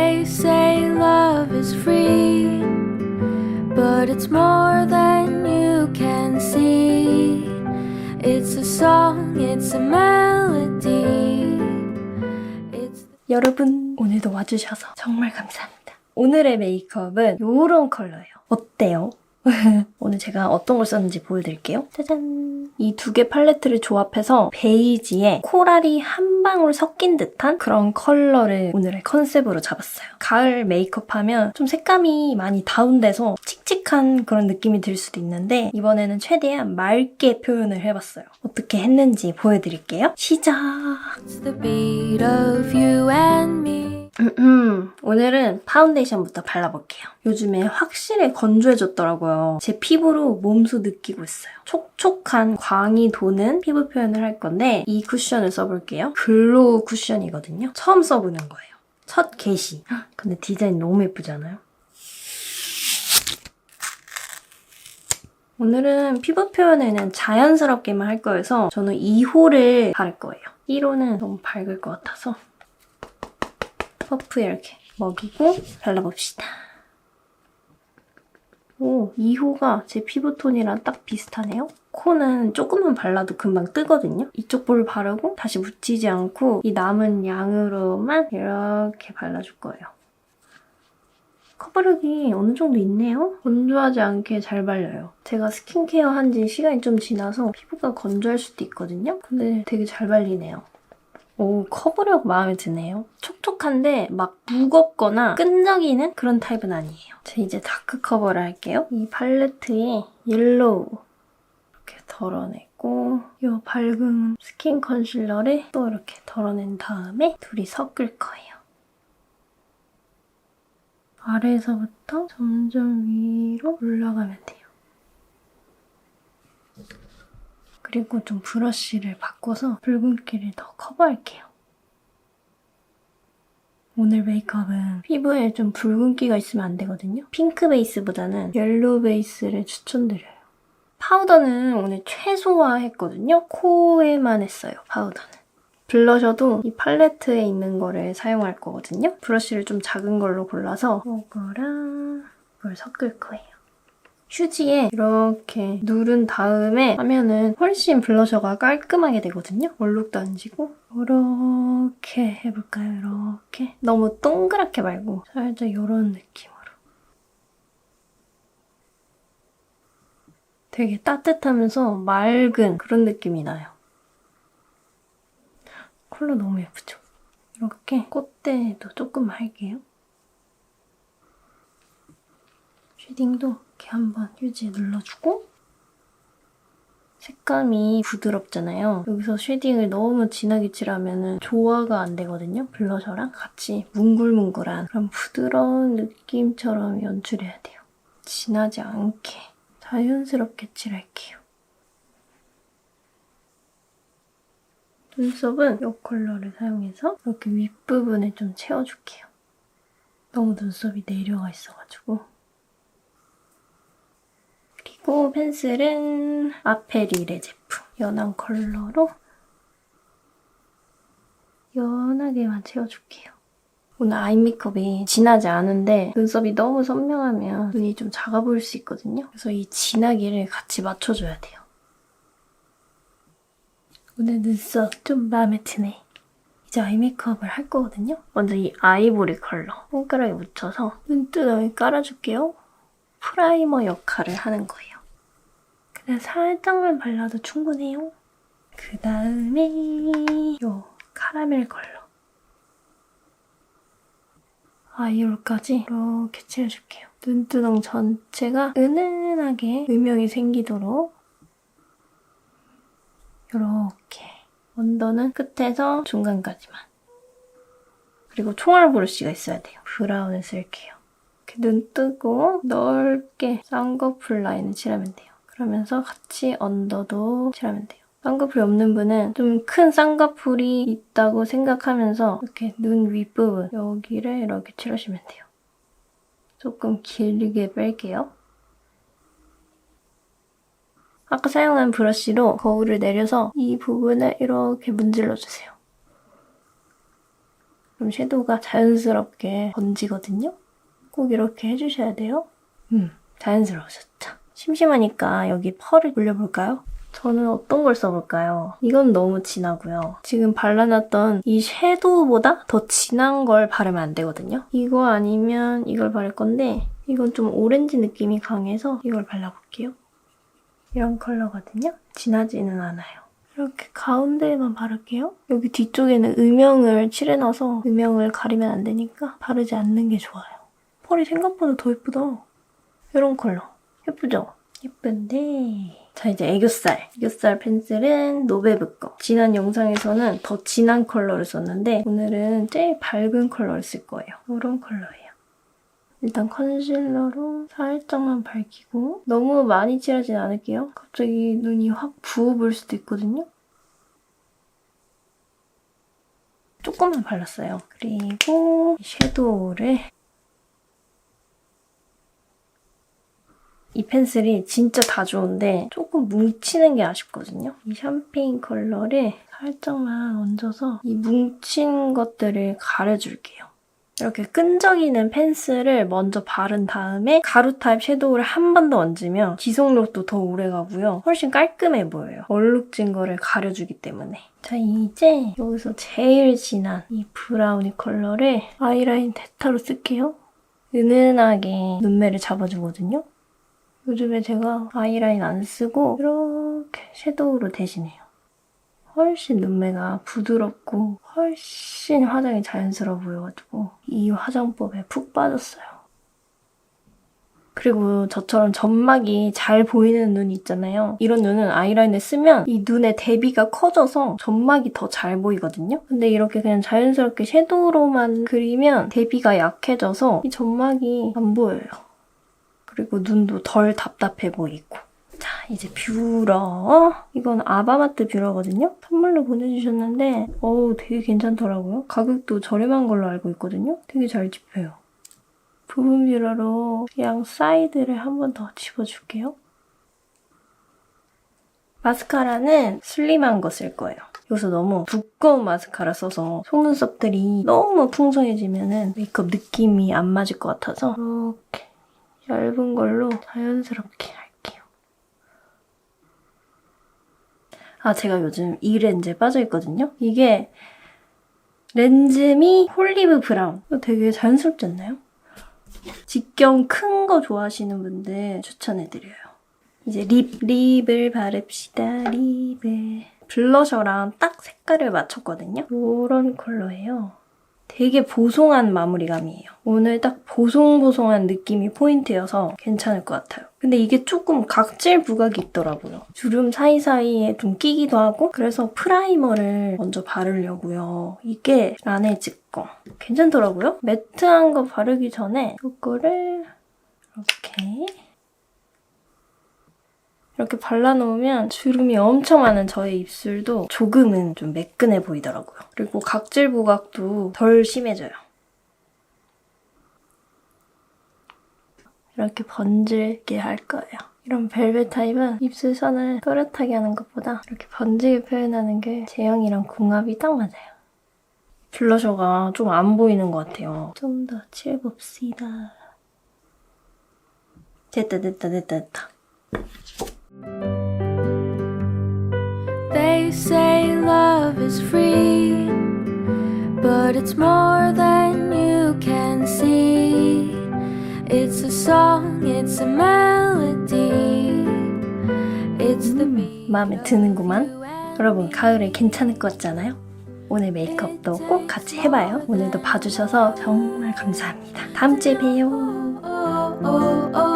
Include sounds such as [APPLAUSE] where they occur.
They say love is free, but it's more than you can see. It's a song, it's a melody. It's 여러분 오늘도 와주셔서 정말 감사합니다. 오늘의 메이크업은 요런 컬러예요. 어때요? [LAUGHS] 오늘 제가 어떤 걸 썼는지 보여드릴게요. 짜잔! 이 두 개 팔레트를 조합해서 베이지에 코랄이 한 방울 섞인 듯한 그런 컬러를 오늘의 컨셉으로 잡았어요. 가을 메이크업 하면 좀 색감이 많이 다운돼서 칙칙한 그런 느낌이 들 수도 있는데 이번에는 최대한 맑게 표현을 해봤어요. 어떻게 했는지 보여드릴게요. 시작! 음, 오늘은 파운데이션부터 발라볼게요. 요즘에 확실히 건조해졌더라고요. 제 피부로 몸소 느끼고 있어요. 촉촉한 광이 도는 피부 표현을 할 건데 이 쿠션을 써볼게요. 글로우 쿠션이거든요. 처음 써보는 거예요. 첫 게시. 헉, [GASPS] 근데 디자인 너무 예쁘지 않아요? 오늘은 피부 표현에는 자연스럽게만 할 거여서 저는 2호를 바를 거예요. 1호는 너무 밝을 것 같아서 퍼프에 이렇게 먹이고 발라봅시다. 오, 2호가 제 피부톤이랑 딱 비슷하네요. 코는 조금만 발라도 금방 뜨거든요. 이쪽 볼 바르고 다시 묻히지 않고 이 남은 양으로만 이렇게 발라줄 거예요. 커버력이 어느 정도 있네요. 건조하지 않게 잘 발려요. 제가 스킨케어 한 지 시간이 좀 지나서 피부가 건조할 수도 있거든요. 근데 되게 잘 발리네요. 오, 커버력 마음에 드네요. 촉촉한데 막 무겁거나 끈적이는 그런 타입은 아니에요. 자, 이제 다크 커버를 할게요. 이 팔레트에 옐로우 이렇게 덜어내고 이 밝은 스킨 컨실러를 또 이렇게 덜어낸 다음에 둘이 섞을 거예요. 아래에서부터 점점 위로 올라가면 돼요. 그리고 좀 브러쉬를 바꿔서 붉은기를 더 커버할게요. 오늘 메이크업은 피부에 좀 붉은기가 있으면 안 되거든요. 핑크 베이스보다는 옐로우 베이스를 추천드려요. 파우더는 오늘 최소화했거든요. 코에만 했어요, 파우더는. 블러셔도 이 팔레트에 있는 거를 사용할 거거든요. 브러쉬를 좀 작은 걸로 골라서 이거랑 이걸 섞을 거예요. 휴지에 이렇게 누른 다음에 하면은 훨씬 블러셔가 깔끔하게 되거든요. 얼룩도 안 지고 이렇게 해볼까요? 이렇게 너무 동그랗게 말고 살짝 이런 느낌으로 되게 따뜻하면서 맑은 그런 느낌이 나요. 컬러 너무 예쁘죠? 이렇게 콧대도 조금 할게요. 쉐딩도 이렇게 한번 휴지에 눌러주고 색감이 부드럽잖아요. 여기서 쉐딩을 너무 진하게 칠하면 조화가 안 되거든요. 블러셔랑 같이 뭉글뭉글한 그런 부드러운 느낌처럼 연출해야 돼요. 진하지 않게 자연스럽게 칠할게요. 눈썹은 이 컬러를 사용해서 이렇게 윗부분에 좀 채워줄게요. 너무 눈썹이 내려가 있어가지고 그리고 펜슬은 아페릴의 제품 연한 컬러로 연하게만 채워줄게요. 오늘 아이 메이크업이 진하지 않은데 눈썹이 너무 선명하면 눈이 좀 작아 보일 수 있거든요. 그래서 이 진하기를 같이 맞춰줘야 돼요. 오늘 눈썹 좀 마음에 드네. 이제 아이 메이크업을 할 거거든요. 먼저 이 아이보리 컬러 손가락에 묻혀서 눈두덩이 깔아줄게요. 프라이머 역할을 하는 거예요. 그냥 살짝만 발라도 충분해요. 그 다음에 요 카라멜 컬러 아이홀까지 이렇게 칠해줄게요. 눈두덩 전체가 은은하게 음영이 생기도록 이렇게 언더는 끝에서 중간까지만 그리고 총알 브러쉬가 있어야 돼요. 브라운을 쓸게요. 이렇게 눈 뜨고 넓게 쌍꺼풀 라인을 칠하면 돼요. 그러면서 같이 언더도 칠하면 돼요. 쌍꺼풀이 없는 분은 좀 큰 쌍꺼풀이 있다고 생각하면서 이렇게 눈 윗부분 여기를 이렇게 칠하시면 돼요. 조금 길게 뺄게요. 아까 사용한 브러쉬로 거울을 내려서 이 부분을 이렇게 문질러주세요. 그럼 섀도우가 자연스럽게 번지거든요. 꼭 이렇게 해주셔야 돼요. 음, 자연스러우셨죠? 심심하니까 여기 펄을 올려볼까요? 저는 어떤 걸 써볼까요? 이건 너무 진하고요. 지금 발라놨던 이 섀도우보다 더 진한 걸 바르면 안 되거든요. 이거 아니면 이걸 바를 건데 이건 좀 오렌지 느낌이 강해서 이걸 발라볼게요. 이런 컬러거든요. 진하지는 않아요. 이렇게 가운데에만 바를게요. 여기 뒤쪽에는 음영을 칠해놔서 음영을 가리면 안 되니까 바르지 않는 게 좋아요. 펄이 생각보다 더 예쁘다. 이런 컬러. 예쁘죠? 예쁜데. 자 이제 애교살. 애교살 펜슬은 노베브 거. 지난 영상에서는 더 진한 컬러를 썼는데 오늘은 제일 밝은 컬러를 쓸 거예요. 이런 컬러예요. 일단 컨실러로 살짝만 밝히고 너무 많이 칠하진 않을게요. 갑자기 눈이 확 부어볼 수도 있거든요. 조금만 발랐어요. 그리고 섀도우를 이 펜슬이 진짜 다 좋은데 조금 뭉치는 게 아쉽거든요. 이 샴페인 컬러를 살짝만 얹어서 이 뭉친 것들을 가려줄게요. 이렇게 끈적이는 펜슬을 먼저 바른 다음에 가루 타입 섀도우를 한 번 더 얹으면 지속력도 더 오래 가고요. 훨씬 깔끔해 보여요. 얼룩진 거를 가려주기 때문에. 자, 이제 여기서 제일 진한 이 브라우니 컬러를 아이라인 대타로 쓸게요. 은은하게 눈매를 잡아주거든요. 요즘에 제가 아이라인 안 쓰고 이렇게 섀도우로 대신해요. 훨씬 눈매가 부드럽고 훨씬 화장이 자연스러워 보여가지고 이 화장법에 푹 빠졌어요. 그리고 저처럼 점막이 잘 보이는 눈 있잖아요. 이런 눈은 아이라인을 쓰면 이 눈의 대비가 커져서 점막이 더 잘 보이거든요. 근데 이렇게 그냥 자연스럽게 섀도우로만 그리면 대비가 약해져서 이 점막이 안 보여요. 그리고 눈도 덜 답답해 보이고. 자, 이제 뷰러. 이건 아바마트 뷰러거든요? 선물로 보내주셨는데, 어우, 되게 괜찮더라고요. 가격도 저렴한 걸로 알고 있거든요? 되게 잘 집혀요. 부분 뷰러로 그냥 사이드를 한 번 더 집어줄게요. 마스카라는 슬림한 거 쓸 거예요. 여기서 너무 두꺼운 마스카라 써서 속눈썹들이 너무 풍성해지면 메이크업 느낌이 안 맞을 것 같아서 이렇게 얇은 걸로 자연스럽게 할게요. 아, 제가 요즘 이 렌즈에 빠져있거든요? 이게 렌즈미 홀리브 브라운. 되게 자연스럽지 않나요? 직경 큰 거 좋아하시는 분들 추천해드려요. 이제 립, 립을 바릅시다, 립을. 블러셔랑 딱 색깔을 맞췄거든요? 이런 컬러예요. 되게 보송한 마무리감이에요. 오늘 딱 보송보송한 느낌이 포인트여서 괜찮을 것 같아요. 근데 이게 조금 각질 부각이 있더라고요. 주름 사이사이에 좀 끼기도 하고 그래서 프라이머를 먼저 바르려고요. 이게 라네즈 거. 괜찮더라고요. 매트한 거 바르기 전에 이거를 이렇게 이렇게 발라놓으면 주름이 엄청 많은 저의 입술도 조금은 좀 매끈해 보이더라고요. 그리고 각질 부각도 덜 심해져요. 이렇게 번질게 할 거예요. 이런 벨벳 타입은 입술 선을 또렷하게 하는 것보다 이렇게 번지게 표현하는 게 제형이랑 궁합이 딱 맞아요. 블러셔가 좀 안 보이는 것 같아요. 좀 더 칠해봅시다. 됐다 됐다 됐다 됐다. They say love is free, but it's more than you can see. It's a song, it's a melody, it's the beat. 마음에 드는구만. 여러분 가을에 괜찮을 것 같잖아요? 오늘 메이크업도 꼭 같이 해봐요. 오늘도 봐주셔서 정말 감사합니다. 다음 주에 봬요. Oh, oh, oh,